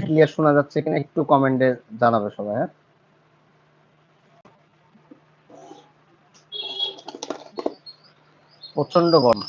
Clear শোনা যাচ্ছে কিনা একটু কমেন্টে জানাবে সবাই হ্যাঁ? প্রচণ্ড গরম।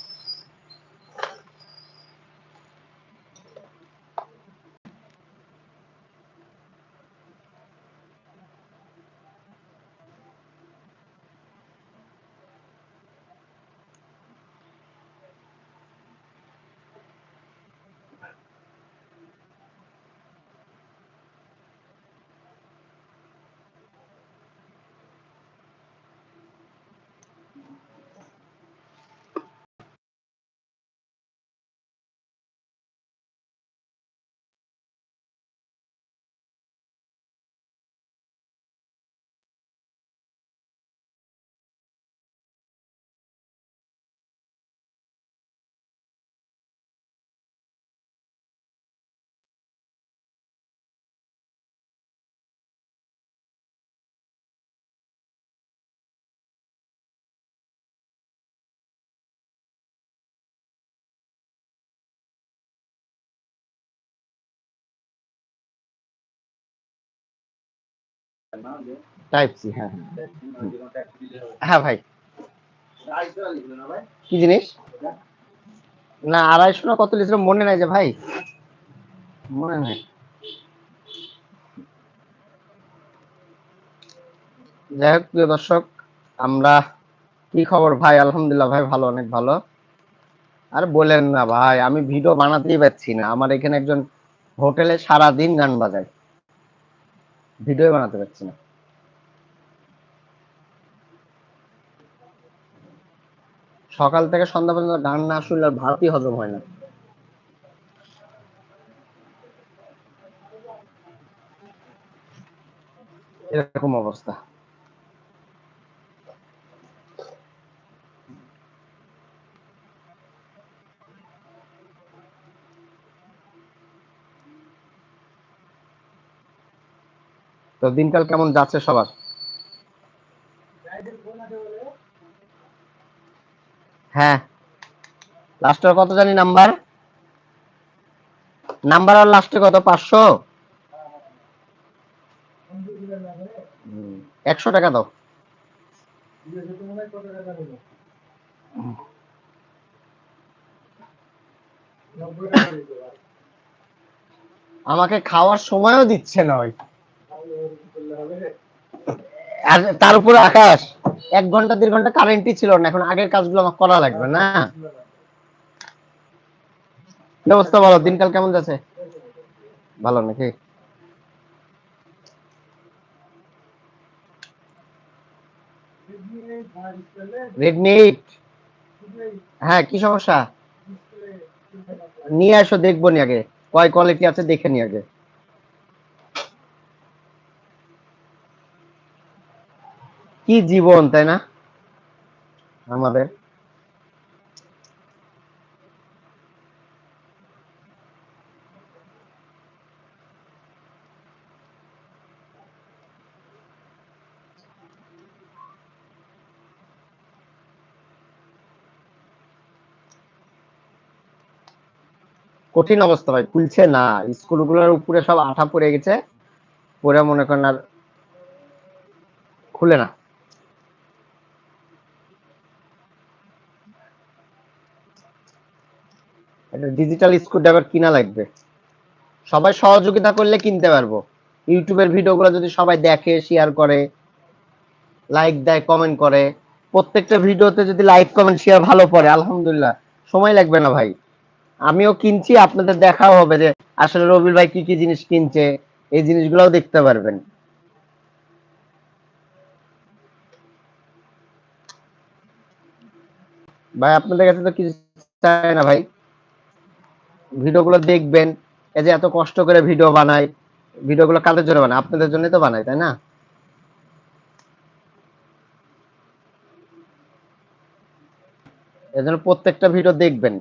টাইপ সি হ্যাঁ হ্যাঁ। হ্যাঁ ভাই। কি জিনিস? না আড়াইশো না কত লিটার মনে নাই যে ভাই। মনে নাই। যাই হোক প্রিয় দর্শক আমরা কি খবর? ভাই আলহামদুলিল্লাহ ভাই ভালো অনেক ভালো। আর বলেন না ভাই আমি ভিডিও বানাতেই পারছি না। আমার এখানে একজন হোটেলে সারা দিন গান বাজায়। ভিডিও বানাতে পারছি না। সকাল থেকে সন্ধ্যা পর্যন্ত গান না শুনলে আর ভাতই হজম হয় না। এরকম অবস্থা। তো দিনকাল কেমন যাচ্ছে সবার? হ্যাঁ। লাস্টের কত জানি নাম্বার? নাম্বার আর লাস্টে কত? পাঁচশো? একশো টাকা দাও। আমাকে খাওয়ার সময়ও দিচ্ছে না ওই। আর তার উপরে আকাশ। এক ঘণ্টা, দেড় ঘণ্টা কারেন্টই ছিল না। এখন আগের কাজগুলো আমার করা লাগবে না। কি অবস্থা বলো? দিনকাল কেমন যাচ্ছে? ভালো নাকি? রেডমি হ্যাঁ কি সমস্যা? নিয়ে আসো, দেখব নি আগে। কয় কোয়ালিটি আছে দেখে নি আগে। কি জীবন, তাই না? আমাদের। কঠিন অবস্থা ভাই, খুলছে না। স্কুলগুলোর উপরে সব আঠা পড়ে গেছে। পরে মনে করেন আর খুলে না। একটা ডিজিটাল স্ক্রুড্রাইভার কিনা লাগবে। সবাই সহযোগিতা করলে কিনতে পারব। ইউটিউবের ভিডিওগুলো যদি সবাই দেখে শেয়ার করে লাইক দেয় কমেন্ট করে, প্রত্যেকটা ভিডিওতে যদি লাইক কমেন্ট শেয়ার ভালো পড়ে, আলহামদুলিল্লাহ, সময় লাগবে না ভাই। আমিও কিনছি, আপনাদের দেখাও হবে যে আসলে রবিল ভাই কি কি জিনিস কিনছে, এই জিনিসগুলোও দেখতে পারবেন। ভাই, আপনাদের কাছে তো কিছু চাই না ভাই। ভিডিওগুলো দেখবেন, এই যে এত কষ্ট করে ভিডিও বানাই, ভিডিওগুলো কাদের জন্য বানাই? আপনাদের জন্যই তো বানাই, তাই না? এজন্য প্রত্যেকটা ভিডিও দেখবেন।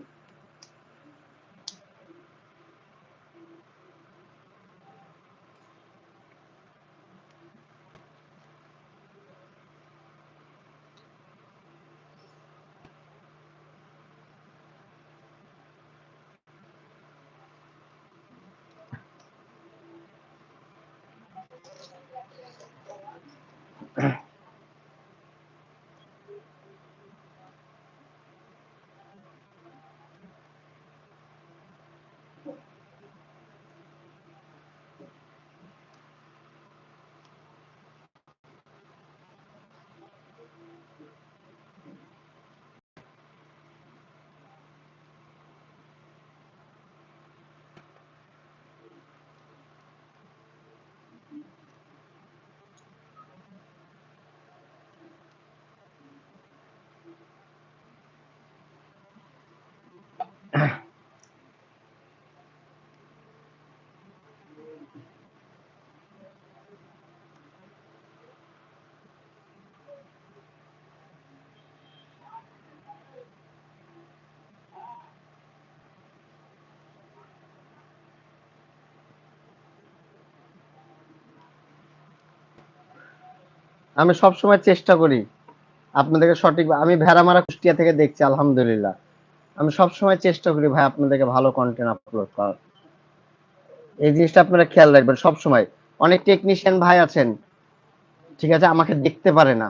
আমি সবসময় চেষ্টা করি আপনাদেরকে সঠিক আমি ভেড়ামারা কুষ্টিয়া থেকে দেখছি, আলহামদুলিল্লাহ। আমি সবসময় চেষ্টা করি ভাই আপনাদেরকে ভালো কন্টেন্ট আপলোড করার। এই জিনিসটা আপনারা খেয়াল রাখবেন সবসময়। অনেক টেকনিশিয়ান ভাই আছেন, ঠিক আছে, আমাকে দেখতে পারে না।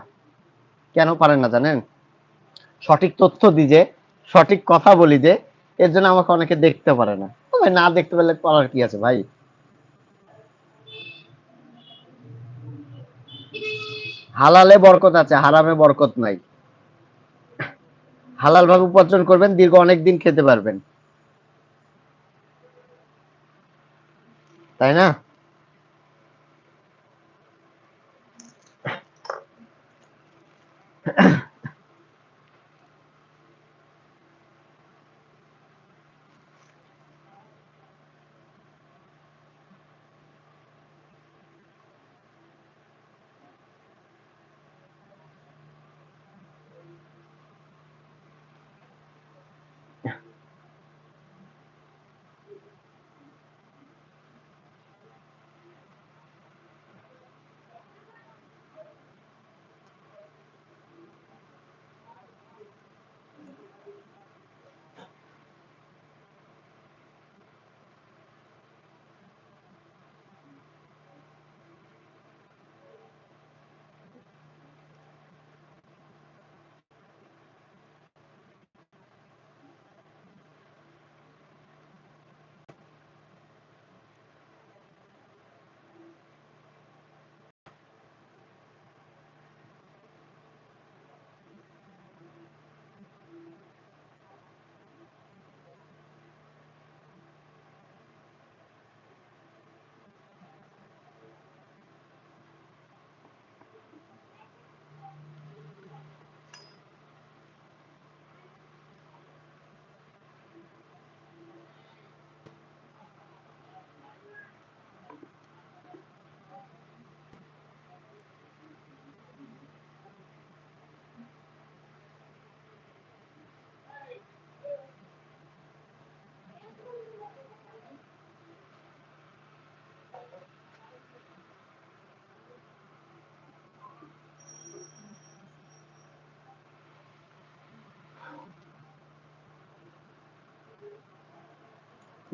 কেন পারে না জানেন? সঠিক তথ্য দি যে, সঠিক কথা বলি যে, এর জন্য আমাকে অনেকে দেখতে পারে না। না দেখতে পেলে করার কি আছে ভাই? হালালে বরকত আছে, হারামে বরকত নাই। হালাল ভাবে উপার্জন করবেন, দীর্ঘ অনেক দিন খেতে পারবেন। তাই না?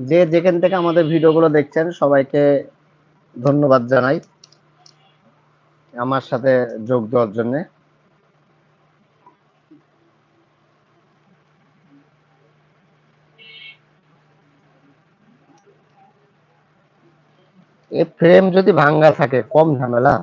যে যেখান থেকে আমাদের ভিডিওগুলো দেখছেন, সবাইকে ধন্যবাদ জানাই আমার সাথে যোগ দেওয়ার জন্য। এ ফ্রেম যদি ভাঙ্গা থাকে, কম ঝামেলা।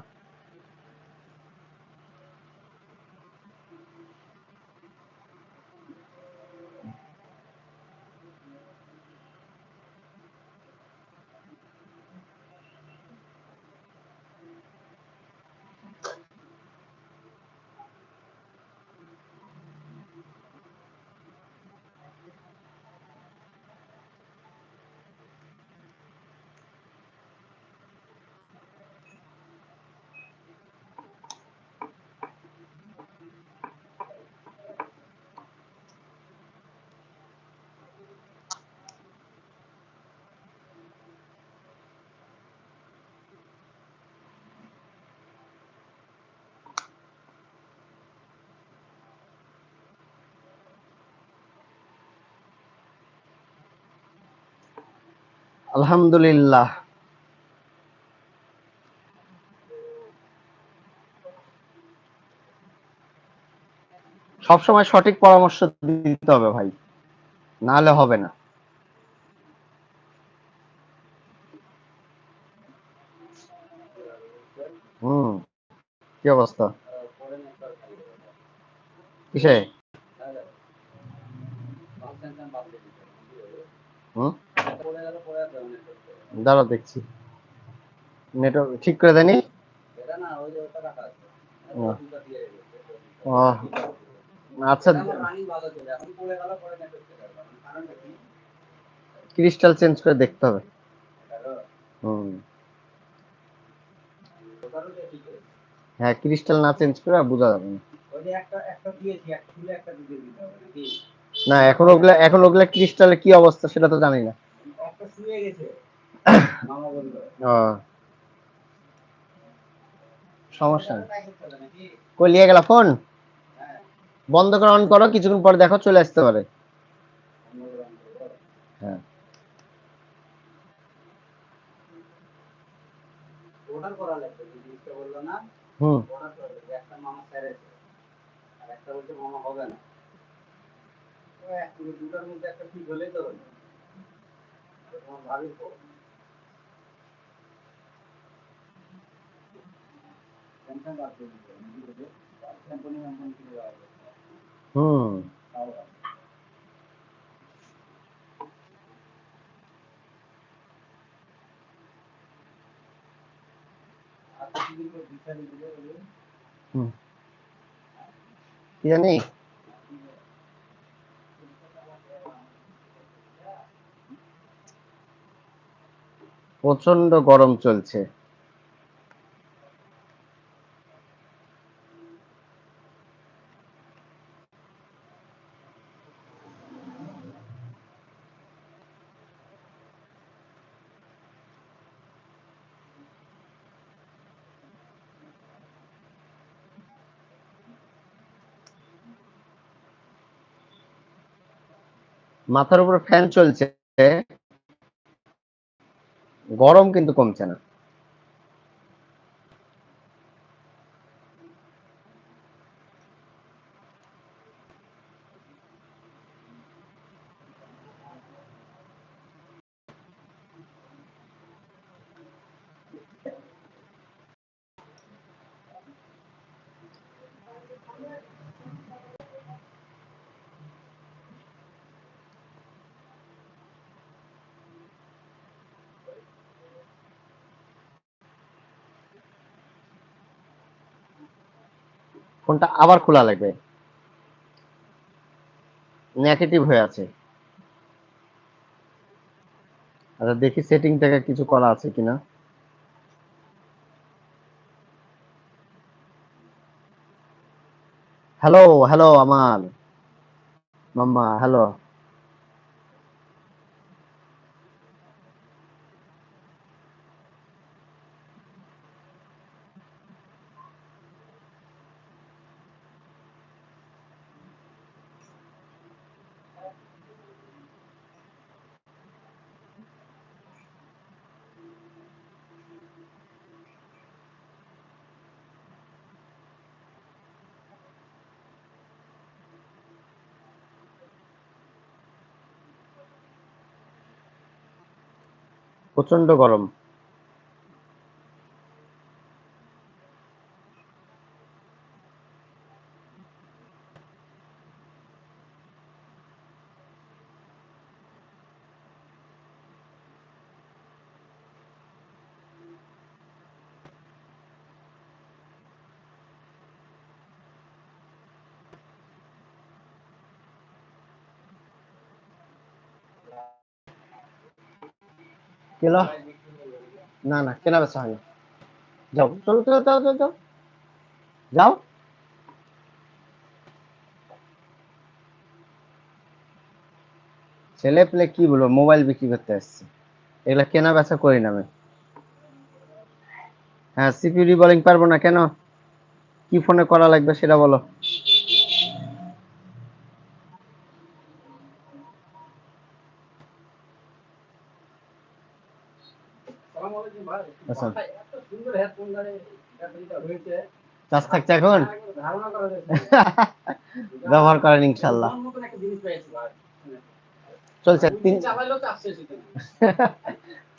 আলহামদুলিল্লাহ। সবসময় সঠিক পরামর্শ দিতে হবে ভাই নাহলে হবে না। হুম কি অবস্থা? কিসে হুম দাঁড়া দেখছি। নেটওয়ার্ক ঠিক করে। ও। আচ্ছা। ক্রিস্টাল চেঞ্জ করে দেখতে হবে। হুম। হ্যাঁ ক্রিস্টাল না চেঞ্জ করে বোঝা যাবে না। না, এখন ওগুলা এখন ওগুলা ক্রিস্টালের কি অবস্থা সেটা তো জানি না। ও সমস্যা কই নিয়ে গেল ফোন? বন্ধ করে অন করো কিছুক্ষণ পরে দেখো চলে আসতে পারে। হ্যাঁ। অর্ডার করা লাগবে জিনিসটা বলল না হুম। অর্ডার করা লাগবে একটা মামা সেরেছে আর একটা বলছে মামা হবে না। তো এক দুটার মধ্যে একটা ঠিক হলেই তো হলো তোমার ভাবির তো টেনশন বাদ দিয়ে দিতে হবে, বুঝলে? কোম্পানি কোম্পানি কিনে দেওয়া হবে হুম। কি জানি প্রচণ্ড গরম চলছে। মাথার উপর ফ্যান চলছে গরম কিন্তু কমছে না। ফোনটা আবার খোলা লাগবে। নেগেটিভ হয়ে আছে। আচ্ছা দেখি সেটিং থেকে কিছু করা আছে কিনা। হ্যালো হ্যালো আমার মাম্মা হ্যালো প্রচণ্ড গরম। না না, কেনা যাও, চলো চলো যাও যাও যাও যাও। ছেলে পেলে কি বলব, মোবাইল বিক্রি করতে আসছে। এগুলা কেনা বেচা করি না আমি। হ্যাঁ সিকিউরিটি বলিং পারব না কেন? কি ফোনে করা লাগবে সেটা বলো সালাম আলাইকুম ভাই। আচ্ছা। ভাই, এত সুন্দর headphone গাড়ি, battery টা চাষ থাকছে এখন। ব্যবহার করেন ইনশাল্লাহ। চলছে তিন।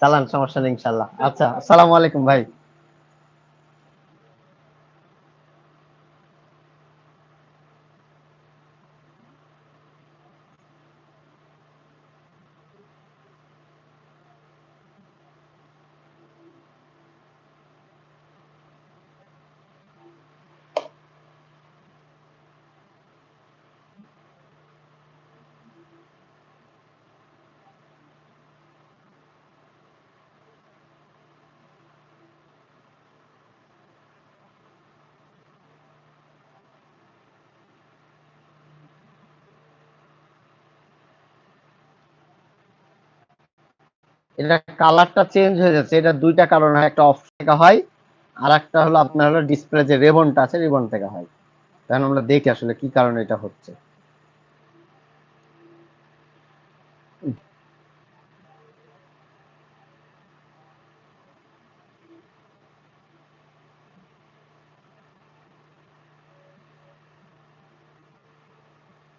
চালান সমস্যা নেই ইনশাল্লাহ আচ্ছা আসসালামু আলাইকুম ভাই এটা কালারটা চেঞ্জ হয়ে যাচ্ছে। এটা দুইটা কারণ হয়, একটা অফ থেকে হয় আর একটা হলো আপনার হলো ডিসপ্লে যে রেবনটা আছে রেবন থেকে হয়। তখন আমরা দেখি আসলে কি কারণে এটা হচ্ছে।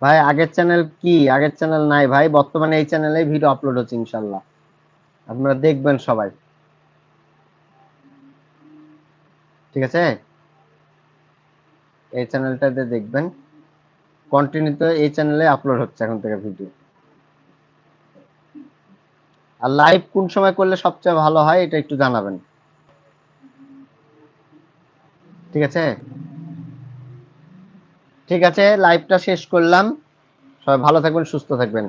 ভাই, আগের চ্যানেল কি? আগের চ্যানেল নাই ভাই। বর্তমানে এই চ্যানেলে ভিডিও আপলোড হচ্ছে ইনশাল্লাহ। আপনারা দেখবেন সবাই। ঠিক আছে? এই চ্যানেলটাতে দেখবেন। কন্টিনিউ কন্টিনিউতে এই চ্যানেলে আপলোড হচ্ছে এখন থেকে ভিডিও আর লাইভ কোন সময় করলে সবচেয়ে ভালো হয়, এটা একটু জানাবেন। ঠিক আছে? ঠিক আছে লাইভটা শেষ করলাম। সবাই ভালো থাকবেন, সুস্থ থাকবেন।